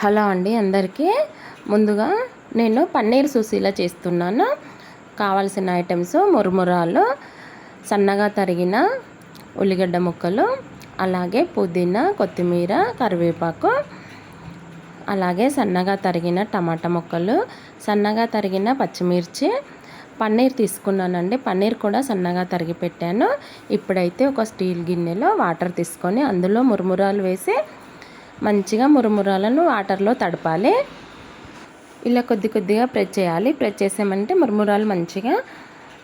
Hello అండి అందరికీ. ముందుగా నేను పన్నీర్ సుశీల చేస్తున్నాను. కావాల్సిన ఐటమ్స్ మురుమురాలు సన్నగా తరిగిన ఉల్లిగడ్డ ముక్కలు అలాగే పుదీనా కొత్తిమీర కరివేపాకు అలాగే సన్నగా తరిగిన టమాటా ముక్కలు సన్నగా తరిగిన పచ్చిమిర్చి. పన్నీర్ తీసుకున్నానండి. పన్నీర్ కూడా సన్నగా తరిగి పెట్టాను. ఇప్పుడైతే ఒక స్టీల్ గిన్నెలో వాటర్ తీసుకొని అందులో మురుమురాలు వేసి మంచిగా మురుమురాలను వాటర్లో తడపాలి. ఇలా కొద్ది కొద్దిగా ప్రెస్ చేయాలి. ప్రెస్ చేసామంటే మురుమురాలు మంచిగా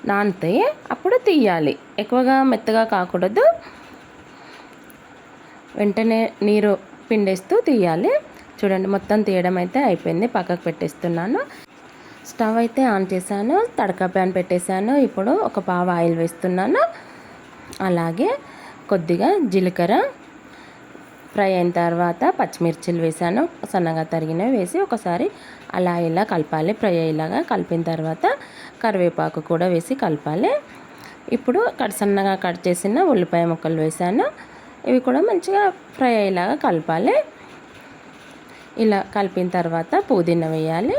నానుతాయి. అప్పుడు తీయాలి. ఎక్కువగా మెత్తగా కాకూడదు. వెంటనే నీరు పిండేస్తూ తీయాలి. చూడండి మొత్తం తీయడం అయితే అయిపోయింది. పక్కకు పెట్టేస్తున్నాను. స్టవ్ అయితే ఆన్ చేశాను. తడక ప్యాన్ పెట్టేశాను. ఇప్పుడు ఒక పావు ఆయిల్ వేస్తున్నాను. అలాగే కొద్దిగా జీలకర్ర ఫ్రై అయిన తర్వాత పచ్చిమిర్చిలు వేసాను. సన్నగా తరిగినవి వేసి ఒకసారి అలా ఇలా కలపాలి. ఫ్రై అయ్యేలాగా కలిపిన తర్వాత కరివేపాకు కూడా వేసి కలపాలి. ఇప్పుడు కట్ సన్నగా కట్ చేసిన ఉల్లిపాయ ముక్కలు వేసాను. ఇవి కూడా మంచిగా ఫ్రై అయ్యేలాగా కలపాలి. ఇలా కలిపిన తర్వాత పుదీనా వేయాలి.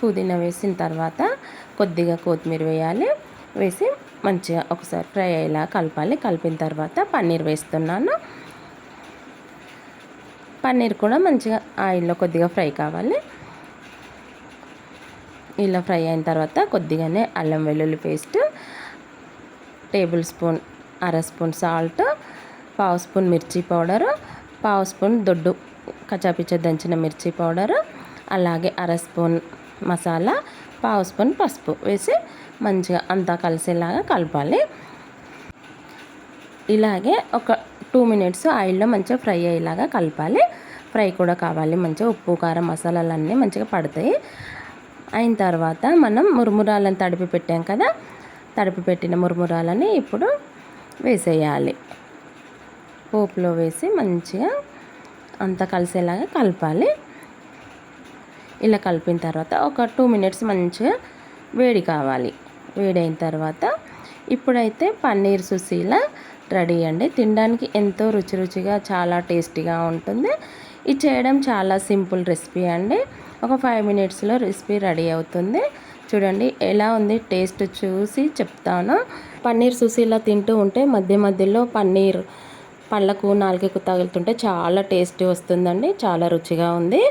పుదీనా వేసిన తర్వాత కొద్దిగా కొత్తిమీర వేయాలి. వేసి మంచిగా ఒకసారి ఫ్రై అయ్యేలా కలపాలి. కలిపిన తర్వాత పన్నీర్ వేస్తున్నాను. పన్నీర్ కూడా మంచిగా ఆయిల్లో కొద్దిగా ఫ్రై కావాలి. ఇలా ఫ్రై అయిన తర్వాత కొద్దిగానే అల్లం వెల్లుల్లి పేస్ట్ టేబుల్ స్పూన్ అర స్పూన్ సాల్ట్ పావు స్పూన్ మిర్చి పౌడరు పావు స్పూన్ దొడ్డు కచాపిచ్చ దంచిన మిర్చి పౌడరు అలాగే అర స్పూన్ మసాలా పావు స్పూన్ పసుపు వేసి మంచిగా అంతా కలిసేలాగా కలపాలి. ఇలాగే ఒక టూ మినిట్స్ ఆయిల్లో మంచిగా ఫ్రై అయ్యేలాగా కలపాలి. ఫ్రై కూడా కావాలి. మంచిగా ఉప్పు కారం మసాలాలన్నీ మంచిగా పడతాయి. అయిన తర్వాత మనం మురుమురాలను తడిపి పెట్టాం కదా తడిపి పెట్టిన మురుమురాలని ఇప్పుడు వేసేయాలి. పోపులో వేసి మంచిగా అంతా కలిసేలాగా కలపాలి. ఇలా కలిపిన తర్వాత ఒక టూ మినిట్స్ మంచిగా వేడి కావాలి. వేడి అయిన తర్వాత ఇప్పుడైతే పన్నీర్ సుశీల రెడీ అండి. తినడానికి ఎంతో రుచి రుచిగా చాలా టేస్టీగా ఉంటుంది. ఇది చేయడం చాలా సింపుల్ రెసిపీ అండి. ఒక ఫైవ్ మినిట్స్లో రెసిపీ రెడీ అవుతుంది. చూడండి ఎలా ఉంది టేస్ట్ చూసి చెప్తాను. పన్నీర్ సుశీల తింటూ ఉంటే మధ్య మధ్యలో పన్నీర్ పళ్ళకు నాలుగకు తగులుతుంటే చాలా టేస్టీ వస్తుందండి. చాలా రుచిగా ఉంది.